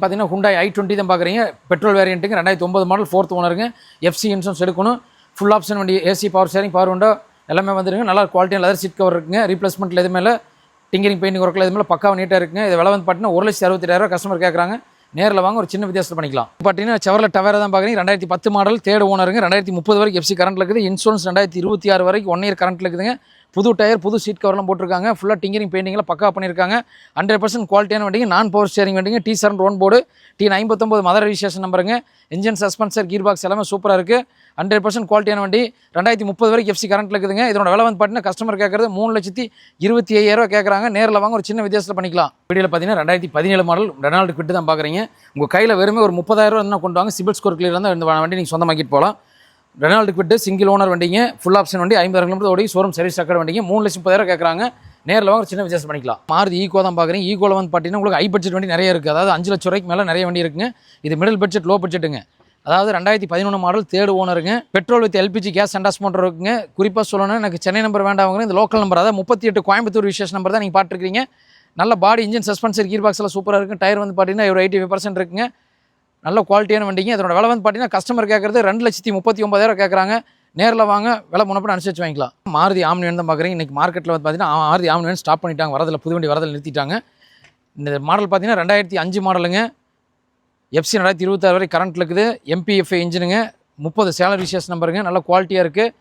பார்த்தீங்கன்னா ஹுண்டாய் ஐ டுவெண்ட்டி தான் பார்க்குறீங்க. பெட்ரோல் வேரியண்ட்டுங்க ரெண்டாயிரத்தி ஒம்பது மாடல் ஃபோர்த் ஓனருங்க எஃப்சி இன்சூரன்ஸ் எடுக்கணும். ஃபுல் ஆப்ஷன் வண்டி AC power sharing power window எல்லாமே வந்துருங்க. நல்லா குவாலிட்டியாக லெதர் சீட் கவர் இருக்குங்க. ரீப்ளேஸ்மெண்ட்டில் எதுவுமே இல்லை. டிங்கரிங் பெயிண்டிங் ஒர்க்கில் எதுவுமே பக்காவாக நீட்டாக இருக்குங்க. இது விலை வந்து பார்த்தீங்கன்னா ஒரு லட்சத்தி அறுபத்தெட்டாயிரம் கஸ்டமர் கேட்குறாங்க. நேரில் வாங்க ஒரு சின்ன வித்தியாசத்தில் பண்ணிக்கலாம். பார்த்தீங்கன்னா செவரில் டவேரா தான் பார்க்குறீங்க. ரெண்டாயிரத்தி பத்து மாடல் தேர்ட் ஓனருங்க ரெண்டாயிரத்தி முப்பது வரைக்கும் எஃப்சி கரண்ட்டில் இருக்குது. இன்சூரன்ஸ் ரெண்டாயிரத்தி இருபத்தி ஆறு வரைக்கும் ஒன் இயர் கரண்ட்டில் இருக்குதுங்க. புது டயர் புது சீட் கவர்லாம் போட்டிருக்காங்க. ஃபுல்லாக டிங்கரிங் பெயிண்டிங்லாம் பக்கா பண்ணியிருக்காங்க. ஹண்ட்ரட் பர்சன்ட் குவாலிட்டியான வண்டிங்க. நான் பவர் ஸ்டேரிங் வண்டிங்க. டி செவன் ரோன் போர்டு டி ஐம்பத்தொம்பது மதர் ரிஜிஸ்ட்ரேஷன் நம்பருங்க இன்ஜின் சஸ்பென்சர் கீர் பாக்ஸ் எல்லாமே சூப்பராக இருக்குது ஹண்ட்ரட் பர்சன்ட் குவாலிட்டியான வண்டி. ரெண்டாயிரத்தி முப்பது வரைக்கும் எஃப்சி கரண்ட்டில் இருக்குதுங்க. இதோட விலை வந்து பார்த்தீங்கன்னா கஸ்டமர் கேட்குறது மூணு லட்சத்தி இருபத்தி ஐயாயிரம் கேட்குறாங்க நேரில் வாங்க ஒரு சின்ன வித்தியாசத்தில் பண்ணிக்கலாம். வீடியோவில் பார்த்தீங்கன்னா ரெண்டாயிரத்தி பதினேழு மாடல் ரெனால்டு கிட்டு தான் பார்க்குறீங்க உங்கள் கையில் வெறுமே ஒரு முப்பதாயிரம் என்ன கொண்டு வாங்க? சிபில் ஸ்கோர் கிளியர் இருந்தால் இந்த வண்டி நீங்கள் சொந்தமாக்கிட்டு போகலாம். ரெனால்டு கிட்டு சிங்கிள் ஓனர் வண்டிங்க. ஃபுல் ஆப்ஷன் வண்டி ஐம்பதாயிரம் கிலோமீட்டர் ஓடி ஷோரூம் சர்வீஸ் ரெக்கார்டு வண்டிங்க. மூணு லட்சம் முப்பதாயிரம் கேட்குறாங்க நேரில் வாங்க சின்ன வித்தியாசம் பண்ணிக்கலாம். மாறுதி ஈகோ தான் பார்க்குறீங்க ஈகோவில் வந்து பார்த்தீங்கன்னா உங்களுக்கு ஹை பட்ஜெட் வண்டி நிறைய இருக்குது அதாவது அஞ்சு லட்சம் ரூபாய்க்கு மேலே நிறைய வண்டி இருக்குங்க. இது மிடில் பட்ஜெட் லோ பட்ஜெட்டுங்க அதாவது ரெண்டாயிரத்தி பதினொன்று மாடல் தேர்டு ஓனருங்க பெட்ரோல் வித் எல்பிஜி கேஸ் அண்டாஸ் மோட்டர் இருக்குங்க. குறிப்பாக சொல்லணும் எனக்கு சென்னை நம்பர் வேண்டாம் இந்த லோக்கல் நம்பர் அதாவது முப்பத்தி எட்டு கோயம்புத்தூர் விசேஷ நம்பர் தான் நீங்கள் பார்த்துருக்கீங்க நல்ல பாடி இன்ஜின் சஸ்பென்சர் கீர் பாக்ஸ் எல்லாம் சூப்பராக இருக்கும் டயர் வந்து பார்த்தீங்கன்னா ஒரு எயிட்டி ஃபைவ் பர்சன்ட் இருக்குங்க. நல்ல குவாலிட்டியான வண்டிங்க. இதோட விலை வந்து பார்த்தீங்கன்னா கஸ்டமர் கேட்குறது ரெண்டு லட்சத்தி முப்பத்தி ஒம்பதாயிரம் கேட்குறாங்க நேரில் வாங்க விலை முன்னப்பட அனுசரிச்சு வாங்கிக்கலாம் மாருதி ஆம்னியன் தான் பார்க்குறீங்க இன்றைக்கி மார்க்கெட்டில் வந்து பார்த்தீங்கன்னா மாருதி ஆம்னியன் ஸ்டாப் பண்ணிட்டாங்க. வரதில் புது வண்டி வரதில் நிறுத்திட்டாங்க. இந்த மாடல் பார்த்தீங்கன்னா ரெண்டாயிரத்தி அஞ்சு மாடலுங்க எஃப்சி ரெண்டாயிரத்தி இருபத்தாறு வரை கரண்ட் இருக்குது. எம்பிஎஃப்ஐ இன்ஜினுங்க முப்பது சேலரி விசேஷ நம்பருங்க. நல்ல குவாலிட்டியாக இருக்குது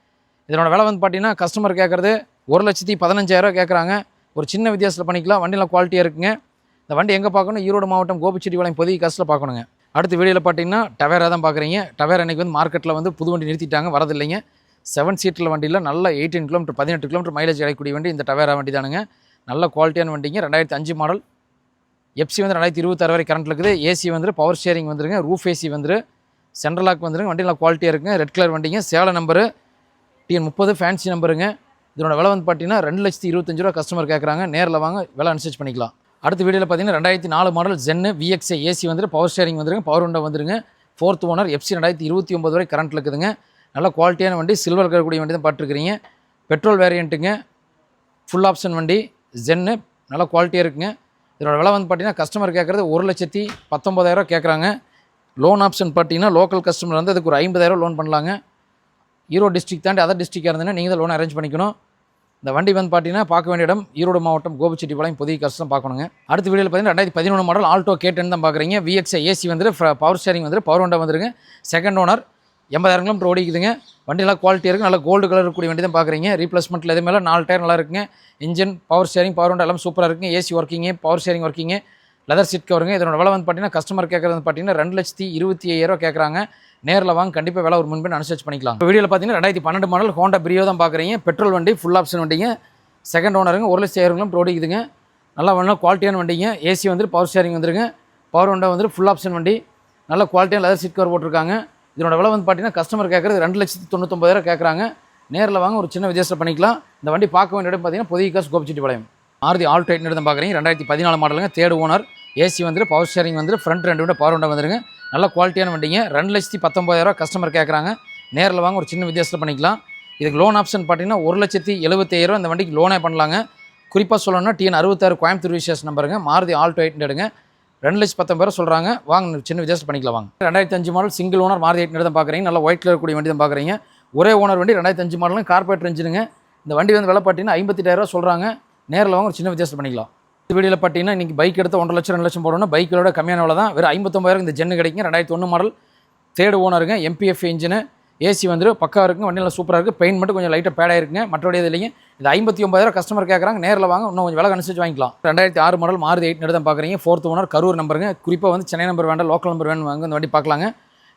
இதனோட விலை வந்து பார்த்தீங்கன்னா கஸ்டமர் கேட்குறது ஒரு லட்சத்தி பதினஞ்சாயிரம் கேட்குறாங்க ஒரு சின்ன வித்தியாசத்தில் பண்ணிக்கலாம். வண்டியில் குவாலிட்டியாக இருக்குங்க. இந்த வண்டி எங்கே பார்க்கணும் ஈரோடு மாவட்டம் கோபிச்செட்டிபாளையம் பொதிகை காசில் பார்க்கணுங்க அடுத்த வீடியோவில் பார்த்தீங்கன்னா டவேரா தான் பார்க்குறீங்க டவேரா இன்றைக்கி வந்து மார்க்கெட்டில் வந்து புது வண்டி நிறுத்திட்டாங்க வரதில்லைங்க. செவன் சீட்டில் வண்டியில் நல்ல எயிட்டீன் கிலோமீட்டர் பதினெட்டு கிலோமீட்டர் மைலேஜ் கிடைக்கக்கூடிய வண்டி இந்த டவேரா வண்டி தானுங்க நல்ல குவாலிட்டியான வண்டிங்க. ரெண்டாயிரத்தி அஞ்சு மாடல் எஃப்சி வந்து ரெண்டாயிரத்தி இருபத்தாறு வரை கரண்ட் இருக்குது. ஏசி வந்துரு பவர் ஷேரிங் வந்துருங்க ரூஃப் ஏசி வந்துரு. சென்ட்ரல் லாக் வந்துருங்க வண்டி நல்லா குவாலிட்டியாக இருக்குங்க. ரெட் கலர் வண்டிங்க சேலை நம்பரு டிஎன் முப்பது ஃபேன்சி நம்பருங்க இதனோட விலை வந்து பார்த்தீங்கன்னா ரெண்டு லட்சத்தி இருபத்தஞ்சு ரூபா கஸ்டமர் கேட்குறாங்க நேரில் வாங்க விலை அனுசரிச்சு பண்ணிக்கலாம். அடுத்த வீடியோவில் பார்த்தீங்கன்னா ரெண்டாயிரத்தி நாலு மாடல் ஜென்னு விஎக்ஸ்ஐ ஏசி வந்துட்டு பவர் ஷேரிங் வந்துருங்க பவர் விண்டோ வந்துருங்க. ஃபோர்த் ஓனர் எஃப்சி ரெண்டாயிரத்தி இருபத்தி ஒம்பது வரை கரண்ட்டில் இருக்குதுங்க. நல்ல குவாலிட்டியான வண்டி சில்வர் கலர் கூடிய வண்டி தான் பார்த்துருக்குறீங்க. பெட்ரோல் வேரியண்ட்டுங்க ஃபுல் ஆப்ஷன் வண்டி ஜென்னு நல்ல குவாலிட்டியாக இருக்குங்க. இதோட விலை வந்து பார்த்தீங்கன்னா கஸ்டமர் கேட்குறது ஒரு லட்சத்தி பத்தொம்பதாயிரம் கேட்குறாங்க லோன் ஆப்ஷன் பார்த்தீங்கன்னா லோக்கல் கஸ்டமர் வந்து அதுக்கு ஒரு ஐம்பதாயிரம் லோன் பண்ணலாங்க. ஈரோடு டிஸ்ட்ரிக் தாண்டி அதர் டிஸ்ட்ரிக்டாக இருந்ததுன்னா நீங்கள் தான் லோன் அரேஞ்ச் பண்ணிக்கணும். இந்த வண்டி வந்து பார்த்தீங்கன்னா பார்க்க வேண்டிய இடம் ஈரோடு மாவட்டம் கோபிச்செட்டிப்பாளையம் புதிய கஷ்டம் பார்க்கணுங்க. அடுத்த வீடியோவில் பார்த்தீங்கன்னா ரெண்டாயிரத்தி பதினொன்று மாடல் ஆல்டோ கேட்டன் தான் பார்க்குறீங்க. விஎக்ஸ்ஐ ஏசி வந்துட்டு பவர் ஷேரிங் வந்துட்டு பவர் ஹோண்டா வந்துருங்க. செகண்ட் ஓனர் எண்பதாயிரம் கிலோமீட்டர் ஓடிக்குதுங்க. வண்டியெல்லாம் குவாலிட்டி இருக்குது நல்ல கோல்டு கலர் கூடிய வண்டி தான் பார்க்குறீங்க. ரீப்ளேஸ்மெண்ட்டில் எதுவுமே நாலு டயர் நல்லா இருக்குங்க. Engine power sharing power Honda எல்லாம் சூப்பராக இருக்குங்க. AC working power sharing working leather seat கவருங்க. இதனோட விலை வந்து பார்த்தீங்கன்னா கஸ்டமர் கேட்குறது பார்த்தீங்கன்னா ரெண்டு லட்சத்தி இருபத்தி ஐயாயிரம் கேட்குறாங்க. நேரில் வாங்க கண்டிப்பாக விலை ஒரு முன்பின் அனுசரிச்சு பண்ணிக்கலாம். இப்போ வீடியோவில் பார்த்தீங்கன்னா ரெண்டாயிரத்தி பன்னெண்டு மாடல் ஹோண்டா பிரியோ தான் பார்க்குறீங்க. பெட்ரோல் வண்டி ஃபுல் ஆப்ஷன் வண்டிங்க. செகண்ட் ஓனருங்க ஒரு லட்சம் ஏறுங்களும் ரோடிக்குதுங்க நல்லா வேணும் குவாலிட்டியான வண்டிங்க. ஏசி வந்துட்டு பவர் ஷேரிங் வந்துருங்க. பவர் வண்டா வந்துட்டு ஃபுல் ஆப்ஷன் வண்டி. நல்ல குவாலிட்டியான லெதர் சீட் கவர் போட்டிருக்காங்க. இதனோட விலை வந்து பார்த்தீங்கன்னா கஸ்டமர் கேட்குறது ரெண்டு லட்சத்தி தொண்ணூத்தொம்பதாயிரம் கேட்குறாங்க. நேரில் வாங்க ஒரு சின்ன வித்தியாசம் பண்ணிக்கலாம். இந்த வண்டி பார்க்க வேண்டிய இடம் பார்த்தீங்கன்னா புதிய காசு கோபிச்செட்டிப்பாளையம். ஆர்தி ஆல் டைட் தான் பார்க்குறீங்க ரெண்டாயிரத்தி பதினாலு மாடலுங்க. Third owner. ஏசி வந்துட்டு பவர் ஷேரிங் வந்துட்டு ஃப்ரண்ட் ரெண்டு விட பவர் ஹோண்டா வந்துருங்க. நல்ல குவாலிட்டியான வண்டிங்க. ரெண்டு லட்சத்தி பத்தொம்பதாயிரரூவா கஸ்டமர் கேட்குறாங்க. நேரில் வாங்க ஒரு சின்ன வித்தியாசத்தில் பண்ணிக்கலாம். இதுக்கு லோன் ஆப்ஷன் பார்த்தீங்கன்னா ஒரு லட்சத்தி எழுபத்தாயிரம் இந்த வண்டிக்கு லோனே பண்ணலாங்க. குறிப்பாக சொல்லணும்னா டிஎன் அறுபத்தாறு கோயம்புத்தூர் விசேஷ நம்பருங்க. மாருதி ஆல்டோ எயிட் எடுங்க. ரெண்டு லட்சம் பத்தொம்பது சொல்கிறாங்க வாங்க சின்ன வித்தியாசம் பண்ணிக்கலாம் வாங்க. ரெண்டாயிரத்தி அஞ்சு model single owner Maruti eight தான் பார்க்குறீங்க நல்லா ஒயிட் கலர் கூடிய வண்டி தான் பார்க்குறீங்க. ஒரே ஓனர் வண்டி ரெண்டாயிரத்தி அஞ்சு மாடலும் கார்பரேட் இன்ஜினுங்க இந்த வண்டி வந்து விலை பார்த்தீங்கன்னா ஐம்பத்தெட்டாயிரரூவா சொல்கிறாங்க நேரில் வாங்க ஒரு சின்ன வித்தியாசம் பண்ணிக்கலாம். இந்த வீடியோவில் பார்த்தீங்கன்னா இன்றைக்கி பைக் எடுத்து ஒன்றரை லட்சம் ரெண்டு லட்சம் போடணும் பைக்கோட கம்மியான விலை தான். வெறும் ஐம்பத்தொம்பதாயிரம் இந்த ஜென்னு கிடைக்கும் ரெண்டாயிரத்தி ஒன்று மாடல் தேர்டு ஓனருங்க எம்பிஎஃப் இன்ஜினு ஏசி வந்து பக்காக இருக்குங்க வண்டியில் சூப்பராக இருக்குது பெயிண்ட் மட்டும் கொஞ்சம் லைட்டாக பேடாக இருக்குங்க மற்றபடி இது இல்லைங்க. இது ஐம்பத்தி ஒம்பதாயிரம் கஸ்டமர் கேட்குறாங்க நேரில் வாங்க இன்னும் கொஞ்சம் விலை அனுசரிச்சு வாங்கிக்கலாம். ரெண்டாயிரத்தி ஆறு மாடல் மாறுதி எயிட் தான் பார்க்குறீங்க ஃபோர்த் ஓனர் கரூர் நம்பருங்க குறிப்பாக வந்து சென்னை நம்பர் வேண்டாம் லோக்கல் நம்பர் வேணும் வாங்க இந்த வண்டி பார்க்கலாங்க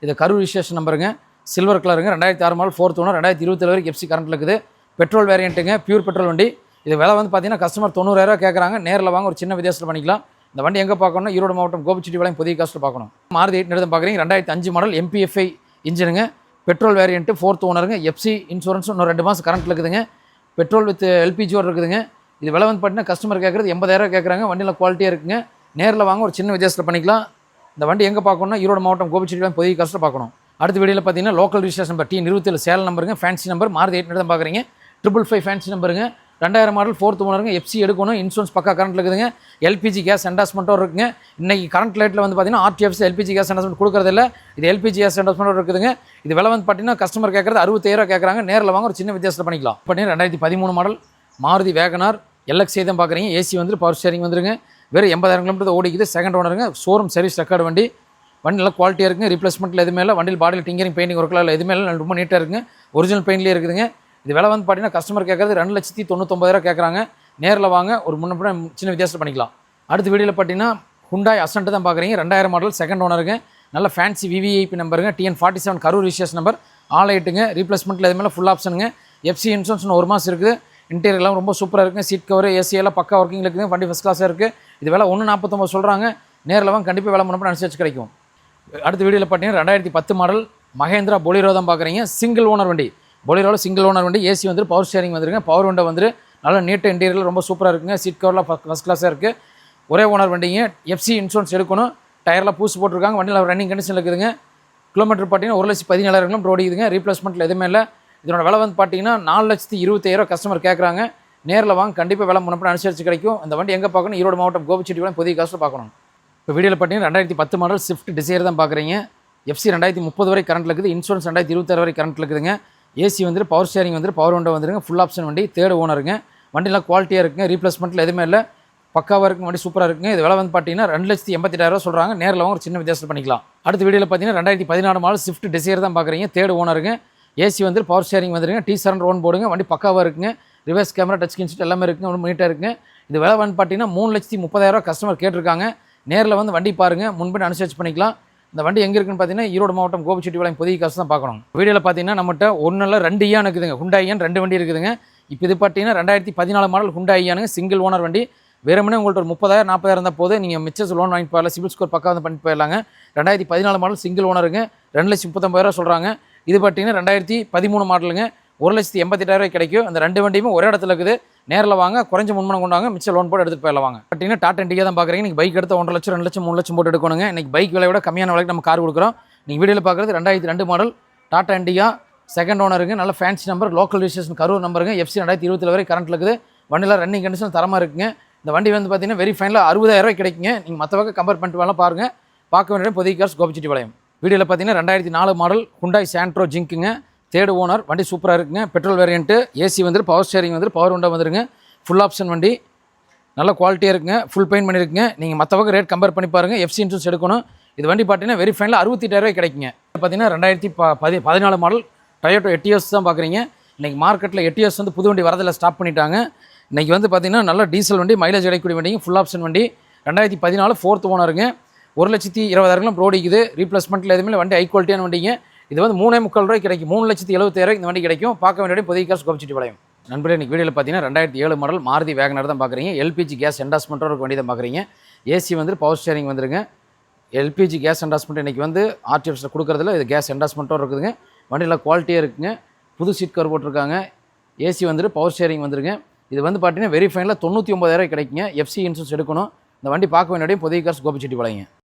இது கரூர் ரிஜிஸ்ட்ரேஷன் நம்பருங்க சில்வர் கலருங்க ரெண்டாயிரத்தி ஆறு மாடல் ஃபோர்த் ஓனர் ரெண்டாயிரத்தி இருபத்தி வரைக்கும் எஃப்சி கரண்ட் இருக்குது. பெட்ரோல் வேரியண்ட்டுங்க பியூர் பெட்ரோல் வண்டி. இது விலை வந்து பார்த்தீங்கன்னா கஸ்டமர் தொண்ணூறாயிரம் கேட்குறாங்க. நேரில் வாங்க ஒரு சின்ன வித்தியாசத்தில் பண்ணிக்கலாம். இந்த வண்டி எங்கே பார்க்கணும்? ஈரோடு மாவட்டம் கோபிச்செட்டி வளையம் புதிய காஸ்ட்டில் பார்க்கணும். மாறுதி எயிட் நிறுத்தம் பார்க்குறீங்க. ரெண்டாயிரத்தி அஞ்சு மாடல் எம்பிஎஃப்ஐ இன்ஜினுங்க பெட்ரோல் வேரியண்ட்டு ஃபோர்த் ஓனருங்க எஃப்சி இன்சூரன்ஸ் இன்னும் ரெண்டு மாதம் கரண்ட்டில் இருக்குதுங்க. பெட்ரோல் வித் எல்பிஜியோட இருக்குதுங்க. இது விலை வந்து பார்த்தீங்கன்னா கஸ்டமர் கேட்குறது எண்பதாயிரம் கேட்குறாங்க. வண்டியில் குவாலிட்டியாக இருக்குங்க. நேரில் வாங்க ஒரு சின்ன வித்தியாசத்தில் பண்ணிக்கலாம். இந்த வண்டி எங்கே பார்க்கணும்னா ஈரோடு மாவட்டம் கோபிச்செட்டிப்பாளையம் புதிய காஸ்ட்டில் பார்க்கணும். அடுத்த வீடியோவில் பார்த்தீங்கன்னா லோக்கல் ரிஜிஸ்ட்ரேஷன் நம்பர் டி நிறுவத்தில் சேல் நம்பருங்க ஃபேன்சி நம்பர் மாறுதி எயிட் தான் பார்க்குறீங்க. ட்ரிபிள் ஃபைவ் ஃபேன்சி நம்பருங்க ரெண்டாயிரம் மாடல் ஃபோர்த் ஓனருங்க எஃப்சி எடுக்கணும் இன்சூரன்ஸ் பக்கா கரண்ட் இருக்குதுங்க. எல்பிஜி கேஸ் என்டாஸ்மெண்ட்டும் இருக்குங்க. இன்னைக்கு கரண்ட் லைட்டில் வந்து பார்த்தீங்கன்னா ஆர்டிஎஃப்ஸ் எல்பிஜி கேஸ் என்டாஸ்மெண்ட் கொடுக்குறதில்ல இது எல்பிஜி கேஸ் என்டாஸ்மெண்ட் இருக்குதுங்க. இது விலை வந்து பார்த்தீங்கன்னா கஸ்டமர் கேட்குறது அறுபத்தாயிரம் கேட்குறாங்க நேரில் வாங்க ஒரு சின்ன வித்தியாசத்தில் பண்ணிக்கலாம். பார்த்தீங்கன்னா ரெண்டாயிரத்தி பதிமூணு மாடல் மாருதி வேகனார் எல்எக்ஸி தான் பார்க்குறீங்க ஏசி வந்து பவர் ஸ்டேரிங் வந்துருங்க. வெறும் எண்பதாயிரம் கிலோமீட்டர் ஓடிக்குது. செகண்ட் ஓனருங்க ஷோரூம் சர்வீஸ் ரெக்கார்டு வண்டி. வண்டி நல்லா குவாலிட்டியாக இருக்குங்க. ரீப்ளேஸ்மெண்ட்டில் எதுவுமே இல்லை. வண்டியில் பாடியில் டிங்கரிங் பெயிண்டிங் ஒர்க்கில் இல்லை. எதுவுமே இல்லை. ரொம்ப நீட்டாக இருக்குங்க. ஒரிஜினல் பெயிண்ட்லேயே இருக்குதுங்க. இது விலை வந்து பார்த்தீங்கன்னா கஸ்டமர் கேட்குறது ரெண்டு லட்சத்தி தொண்ணூத்தொம்பதாயிரம் கேட்குறாங்க நேரில் வாங்க ஒரு முன்ன பின்ன சின்ன வித்தியாசம் பண்ணிக்கலாம். அடுத்த வீடியோவில் பார்த்தீங்கன்னா ஹுண்டாய் அசன்ட் தான் பார்க்குறீங்க ரெண்டாயிரம் மாடல் செகண்ட் ஓனருங்க நல்ல fancy VVIP நம்பருங்க TN forty seven Karur registration number all ஐட்டுங்க ரீப்ளேஸ்மெண்ட்டில் எதுவுமே ஃபுல் ஆப்ஷனுங்க எஃப்சி இன்சூரன்ஸ் ஒரு மாதம் இருக்குது. இன்டீரியர்லாம் ரொம்ப சூப்பராக இருக்குது சீட் கவர் ஏசி எல்லாம் பக்கா ஒர்க்கிங் இருக்குது. வண்டி ஃபஸ்ட் கிளாஸாக இருக்குது இது வேலை ஒன்று நாற்பத்தொம்பது சொல்கிறாங்க நேரில் வாங்க கண்டிப்பாக வேலை முன்னப்பட அனுசரிச்சு கிடைக்கும். அடுத்த வீடியோவில் பார்த்தீங்கன்னா ரெண்டாயிரத்தி பத்து மாடல் மகேந்திரா பொலிரோ தான் பார்க்குறீங்க சிங்கிள் ஓனர் வண்டி. பொலிரோவில் சிங்கிள் ஓனர் வண்டி ஏசி வந்து பவர் ஸ்டேரிங் வந்துருங்க. பவர் விண்டோ வந்து நல்லா நீட்டாக இன்டீரியர் ரொம்ப சூப்பராக இருக்குங்க. சீட் கவர்லாம் ஃபஸ்ட் கிளாஸாக இருக்குது ஒரே ஓனர் வண்டிங்க. எஃப்சி இன்சூரன்ஸ் எடுக்கணும். டயர்லாம் பூசி போட்டிருக்காங்க. வண்டியில் ரன்னிங் கண்டிஷன் இருக்குதுங்க. கிலோமீட்டர் பார்த்தீங்கன்னா ஒரு லட்சத்தி பதினேழாயிரம் கிலோமீட்டர் ஓடிக்குதுங்க. ரீப்ளேஸ்மெண்ட்டில் எதுவுமே இல்லை. இதனோட விலை வந்து பார்த்தீங்கன்னா நாலு லட்சத்தி இருபத்தாயிரம் கஸ்டமர் கேட்குறாங்க. நேரில் வாங்க கண்டிப்பாக விலை முன்னப்பட அனுசரித்து கிடைக்கும். இந்த வண்டி எங்கே பார்க்கணும்? ஈரோடு மாவட்டம் கோபிச்செட்டிப்பாளையம் புதிய காசில் பார்க்கணும். இப்போ வீடியோவில் பார்த்தீங்கன்னா ரெண்டாயிரத்தி பத்து மாடல் ஸ்விஃப்ட் டிசைர் தான் பார்க்குறீங்க. எஃப்சி ரெண்டாயிரத்தி முப்பது வரை கரண்ட் இருக்குது. இன்சூரன்ஸ் ரெண்டாயிரத்தி இருபத்தாறு வரை கரண்ட் இருக்குதுங்க. ஏசி வந்துட்டு பவர் ஸ்டேரிங் வந்துட்டு பவர் விண்டோ வந்துருங்க ஃபுல் ஆப்ஷன் வண்டி தேர்ட் ஓனருங்க வண்டிலாம் குவாலிட்டியாக இருக்குங்க ரீப்ளேஸ்மெண்ட்டில் எதுவுமே இல்லை. பக்காவாக இருக்குங்க வண்டி சூப்பராக இருக்குங்க. இது விலை வந்து பார்த்தீங்கன்னா ரெண்டு லட்சத்தி எண்பத்தெட்டாயிரம் சொல்கிறாங்க நேரில் வாங்க ஒரு சின்ன வித்தியாசம் பண்ணிக்கலாம். அடுத்த வீடியோவில் பார்த்தீங்கன்னா ரெண்டாயிரத்தி பதினாறு மாடல் ஸ்விஃப்ட் டிசைர் தான் பார்க்குறீங்க தேர்ட் ஓனருங்க ஏசி வந்து பவர் ஸ்டேரிங் வந்துருங்க டி செவன் ரோன் போடுங்க வண்டி பக்காவாக இருக்குங்க. ரிவர்ஸ் கேமரா டச் ஸ்கிரீன் எல்லாமே இருக்குங்க ரொம்ப நீட்டாக இருக்குங்க. இது விலை வந்து பார்த்தீங்கன்னா மூணு லட்சத்தி முப்பதாயிரம் கஸ்டமர் கேட்டிருக்காங்க. நேரில் வந்து வண்டி பாருங்கள் முன்பின் அனுசரிச்சு பண்ணிக்கலாம். இந்த வண்டி எங்கே இருக்குன்னு பார்த்தீங்கன்னா ஈரோடு மாவட்டம் கோபிச்செட்டிப்பாளையம் புதிய காசு தான் பார்க்கணும். வீடியோவில் பார்த்தீங்கன்னா நம்மகிட்ட ஒன்றில் ரெண்டு ஐயான் இருக்குதுங்க ஹுண்டாயான் ரெண்டு வண்டி இருக்குதுங்க. இப்போ இது பார்த்தீங்கன்னா ரெண்டாயிரத்தி பதினாலு மாடல் ஹுண்டாயானுங்க சிங்கிள் ஓனர் வண்டி. வெறுமனே உங்கள்ட்ட ஒரு முப்பதாயிரம் நாற்பதாயிரம் இருந்தால் போது நீங்கள் மிச்சஸ் லோன் வாங்கி போயிடலாம். சிபில் ஸ்கோர் பக்கம் வந்து பண்ணி போயிடலாங்க. ரெண்டாயிரத்தி பதினாலு மாடல் சிங்கிள் ஓனருங்க ரெண்டு லட்சத்தி முப்பத்தொம்பதாயிரம் சொல்கிறாங்க இது பார்த்தீங்கன்னா ரெண்டாயிரத்தி பதிமூணு மாடலுங்க ஒரு லட்சத்தி எண்பத்தெட்டாயிரம் கிடைக்கும். அந்த ரெண்டு வண்டியுமே ஒரே இடத்துல இருக்குது. நேரில் வாங்க குறைஞ்ச முன்மணம் கொண்டாங்க மிச்சம் லோன் போட்டு எடுத்துகிட்டு போயிடலாம் வாங்க. பார்த்தீங்கன்னா டாட்டா இண்டிகா தான் பார்க்குறீங்க நீங்கள் பைக் எடுத்து ஒன்றரை லட்சம் ரெண்டு லட்சம் மூணு லட்சம் போட்டு எடுக்கணுங்க. இன்றைக்கி பைக் விலை விட கம்மியான விலைக்கு நம்ம கார் கொடுக்குறோம். நீங்கள் வீடியோவில் பார்க்குறது ரெண்டாயிரத்தி ரெண்டு மாடல் டாட்டா இண்டிகா செகண்ட் ஓனருங்க நல்ல fancy number local registration Karur நம்பருங்க FC ரெண்டாயிரத்தி இருபத்தி வரை கரண்ட் இருக்குது. வண்டியில் ரன்னிங் கண்டிஷன் தரமாக இருக்குங்க. இந்த வண்டி வந்து பார்த்தீங்கன்னா வெரி ஃபைனில் அறுபதாயிரம் ரூபாய் கிடைக்குங்க. நீங்கள் மற்ற பக்கம் கம்பேர் பண்ணிட்டு வேணால் பாருங்கள் பார்க்க வேண்டிய புதிய கார்ஸ் வளையம் வீடியோவில் பார்த்தீங்கன்னா ரெண்டாயிரத்தி நாலு மாடல் ஹுண்டாய் சாண்ட்ரோ ஜிங்க்குங்க தேர்டு ஓனர் வண்டி சூப்பராக இருக்குங்க. பெட்ரோல் வேரியண்ட்டு ஏசி வந்துட்டு பவர் ஸ்டேரிங் வந்துட்டு பவர் உண்டாக வந்துருங்க. ஃபுல் ஆப்ஷன் வண்டி. நல்ல குவாலிட்டியாக இருக்குங்க. ஃபுல் பெயிண்ட் பண்ணியிருக்குங்க நீங்கள் மற்ற பக்கம் ரேட் கம்பேர் பண்ணி பாருங்கள் எஃப்சி இன்சூரன்ஸ் எடுக்கணும். இது வண்டி பார்த்தீங்கன்னா வெரி ஃபைனில் அறுபத்தெட்டாயிரம் கிடைக்குங்க. பார்த்தீங்கன்னா ரெண்டாயிரத்தி ப பதி பதினாலு மாடல் டொயோட்டோ எட்டிஎஸ் தான் பார்க்குறீங்க இன்றைக்கி மார்க்கெட்டில் எட்டிஎஸ் வந்து புது வண்டி வரதில் ஸ்டாப் பண்ணிட்டாங்க. இன்றைக்கி வந்து பார்த்தீங்கன்னா நல்ல டீசல் வண்டி மைலேஜ் கிடைக்கக்கூடிய வண்டிங்க ஃபுல் ஆப்ஷன் வண்டி. ரெண்டாயிரத்தி பதினாலு ஃபோர்த் ஓனருங்க ஒரு லட்சத்தி இருபதாயிரம் ரோடிக்குது ரீப்ளேஸ்மெண்ட்டில் எதுவுமே வண்டி ஹை குவாலிட்டியான வண்டிங்க. இது வந்து மூணே முக்கால் ரூபாய் கிடைக்கும். மூணு லட்சத்தி எழுபத்தாயிரம் இந்த வண்டி கிடைக்கும். பார்க்க வேண்டிய புதிய காசு கோபிச்சிட்டு வளையும். நண்பர்களே இன்றைக்கி வீடியோவில் பார்த்தீங்கன்னா ரெண்டாயிரத்தி ஏழு மாடல் மாருதி வேகனர் தான் பார்க்குறீங்க. எல்பிஜி கேஸ் என்டாஸ்மெண்ட்டோட ஒரு வண்டி தான் பார்க்குறீங்க. ஏசி வந்து பவர் ஸ்டேரிங் வந்துருங்க. எல்பிஜி கேஸ் என்டாஸ்மெண்ட் இன்றைக்கி வந்து ஆர்டிஎஃப்ஸில் கொடுக்குறதுல இது கேஸ் என்டாஸ்மெண்ட்டோட இருக்குதுங்க. வண்டியில் குவாலிட்டியாக இருக்குங்க. புது சீட் கவர் போட்டிருக்காங்க. ஏசி வந்துட்டு பவர் ஸ்டேரிங் வந்துருங்க. இது வந்து பார்த்தீங்கன்னா வெரி ஃபைனில் தொண்ணூற்றி ஒம்பதாயிரம் கிடைக்குங்க. எஃப்சி இன்சூரன்ஸ் எடுக்கணும். இந்த வண்டி பார்க்க வேண்டிய புதிய காசு கோபிச்செட்டி வளையுங்க.